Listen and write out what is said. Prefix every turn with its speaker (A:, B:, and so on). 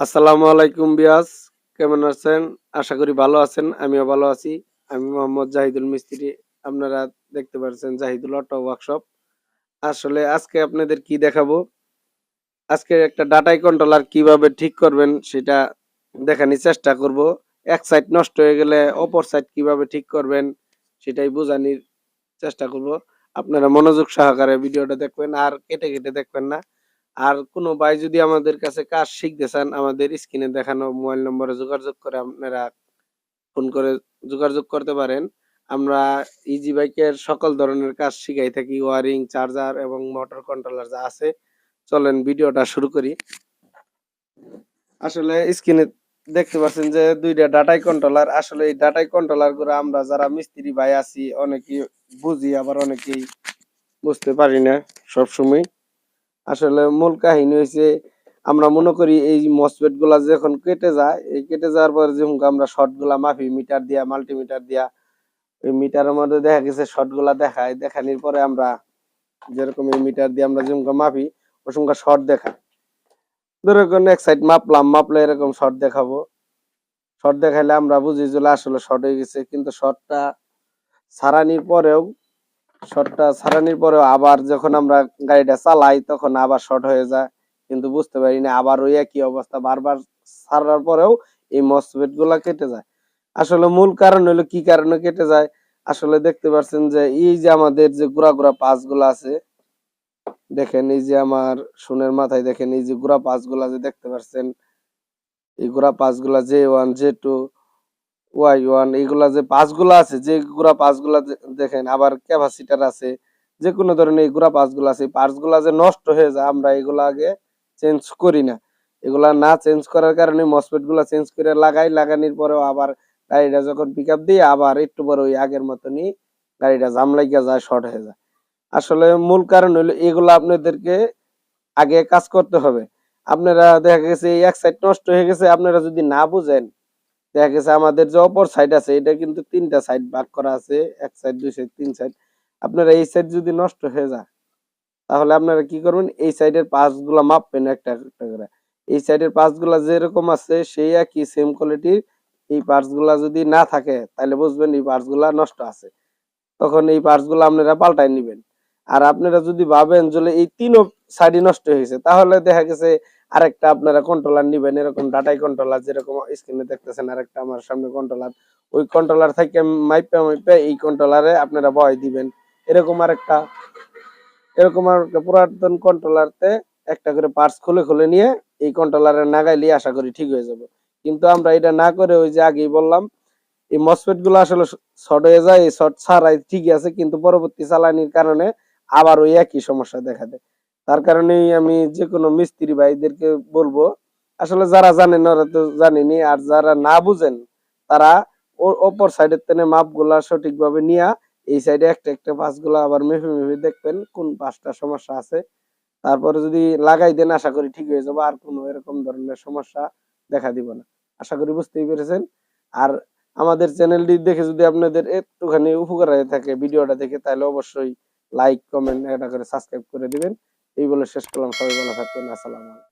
A: আসসালামু আলাইকুম বিয়াস, কেমন আছেন? আশা করি ভালো আছেন, আমিও ভালো আছি। আমি মোহাম্মদ জাহিদুল মিস্ত্রি, আপনারা দেখতে পাচ্ছেন জাহিদুল অটো ওয়ার্কশপ। আসলে আজকে আপনাদের কি দেখাবো? আজকে একটা ডাটাই কন্ট্রোলার কীভাবে ঠিক করবেন সেটা দেখানোর চেষ্টা করব। এক সাইড নষ্ট হয়ে গেলে অপর সাইড কীভাবে ঠিক করবেন সেটাই বোঝানোর চেষ্টা করব। আপনারা মনোযোগ সহকারে ভিডিওটা দেখবেন, আর কেটে কেটে দেখবেন না। আর কোনো ভাই যদি আমাদের কাছে কাজ শিখতে চান, আমাদের স্ক্রিনে দেখানো মোবাইল নম্বরে যোগাযোগ করে আপনারা ফোন করে যোগাযোগ করতে পারেন। আমরা ইজি বাইকের সকল ধরনের কাজ শিখাই থাকি। ওয়ারিং, চার্জার এবং মোটর কন্ট্রোলার যা আছে। চলেন ভিডিওটা শুরু করি। আসলে স্ক্রিনে দেখতে পাচ্ছেন যে দুইটা ডাটাই কন্ট্রোলার আসলে এই ডাটাই কন্ট্রোলারগুলো আমরা যারা মিস্ত্রি ভাই আছি, অনেকেই বুঝি, আবার অনেকেই বুঝতে পারি না সবসময়। আসলে মূল কাহিনী হয়েছে আমরা মনে করি এই মসপেটগুলা যখন কেটে যায়, এই কেটে যাওয়ার পরে যখন আমরা শর্টগুলা মাপি, মিটার দিয়া, মাল্টিমিটার দিয়া ওই মিটারের মধ্যে দেখা গেছে শর্টগুলা দেখায়, দেখানোর পরে আমরা যেরকম এই মিটার দিয়ে আমরা যেরকম মাপি, ওই শর্ট দেখা ধরো এক সাইড মাপলাম, মাপলে এরকম শর্ট দেখাবো। শর্ট দেখাইলে আমরা বুঝি যে আসলে শর্ট হয়ে গেছে, কিন্তু শর্টটা সারানির পরেও শর্টটা সারানির পরেও আবার যখন আমরা গাড়িটা চালাই, তখন আবার শর্ট হয়ে যায়। কিন্তু বুঝতে পারি না, আবার ওই একই অবস্থা। বারবার সারার পরেও এই মসপেটগুলা কেটে যায়। আসলে মূল কারণ হলো, কি কারণে কেটে যায়? আসলে দেখতে পাচ্ছেন যে, এই যে আমাদের যে গুড়া গুড়া পাঁচগুলা আছে, দেখেন এই যে আমার সুনের মাথায় দেখেন এই যে গুড়া পাঁচগুলা যে দেখতে পাচ্ছেন এই গুড়া পাঁচগুলা J one J two Y one, এইগুলা যে পাঁচগুলা আছে, যে গুড়া পাঁচগুলা দেখেন, আবার ক্যাপাসিটার আছে যে কোনো ধরনের এই গুড়া পাঁচগুলা আছে পার্টসগুলা যে নষ্ট হয়ে যায়, আমরা এগুলা আগে চেঞ্জ করি না। এগুলা না চেঞ্জ করার কারণে মসপেটগুলা চেঞ্জ করে লাগাই, লাগানোর পরেও আবার গাড়িটা যখন পিক আপ দিই আবার একটু পরে ওই আগের মতনই গাড়িটা জাম লাগিয়া যায় শর্ট হয়ে যায়। আসলে মূল কারণ হলো এগুলা আপনাদেরকে আগে কাজ করতে হবে। আপনারা দেখা গেছে এক সাইড নষ্ট হয়ে গেছে, আপনারা যদি না বুঝেন দেখা গেছে আমাদের যে অপর সাইড আছে, এটা কিন্তু তিনটা সাইড ভাগ করা আছে, এক সাইড দুই সাইড তিন সাইড আপনারা এই সাইড যদি নষ্ট হয়ে যায়, তাহলে আপনারা কি করবেন? এই সাইডের পাঁচগুলা মাপবেন একটা একটা করে। এই সাইডের পাঁচগুলা যেরকম আছে, সেই একই সেম কোয়ালিটির এই পার্টসগুলা যদি না থাকে, তাহলে বুঝবেন এই পার্টসগুলা নষ্ট আছে। তখন এই পার্টসগুলা আপনারা পাল্টাই নিবেন। আর আপনারা যদি ভাবেন যে এই তিনও সাইডই নষ্ট হয়েছে, তাহলে দেখা গেছে আরেকটা আপনারা কন্ট্রোলার নিবেন, এরকম ডাটাই কন্ট্রোলার যেরকম স্ক্রিনে দেখতেছেন, আরেকটা আমার সামনে কন্ট্রোলার ওই কন্ট্রোলার থেকে মাইপে মাইপে এই কন্ট্রোলারে আপনারা বয় দিবেন। এরকম আরেকটা এরকম আরেকটা পুরাতন কন্ট্রোলারতে একটা করে পার্টস খুলে খুলে নিয়ে এই কন্ট্রোলারে নাগাইলে আশা করি ঠিক হয়ে যাবে। কিন্তু আমরা এটা না করে ওই যে আগেই বললাম, এই মসফেটগুলো আসলে শর্ট হয়ে যায়, এই শর্ট ছাড়াই ঠিকই আছে, কিন্তু পরবর্তী চালানির কারণে আবার ওই একই সমস্যা দেখা দেয়। তার কারণেই আমি যে কোনো মিস্ত্রি ভাইদেরকে বলব, আসলে যারা জানেন ওরা তো জানেনি, আর যারা না বুঝেন, তারা অপর সাইডের তেনে মাপগুলা সঠিকভাবে নিয়া এই সাইডে একটা একটা পাঁচগুলা আবার মেপে মেপে দেখবেন কোন পাঁচটা সমস্যা আছে। তারপরে যদি লাগাই দেন, আশা করি ঠিক হয়ে যাবে, আর কোনো এরকম ধরনের সমস্যা দেখা দিব না। আশা করি বুঝতেই পেরেছেন। আর আমাদের চ্যানেলটি দেখে যদি আপনাদের একটুখানি উপকার হয়ে থাকে ভিডিওটা দেখে, তাহলে অবশ্যই লাইক কমেন্ট এটা করে সাবস্ক্রাইব করে দিবেন। এই বলে শেষ করলাম। সবাই ভালো থাকবেন। আসসালামু আলাইকুম।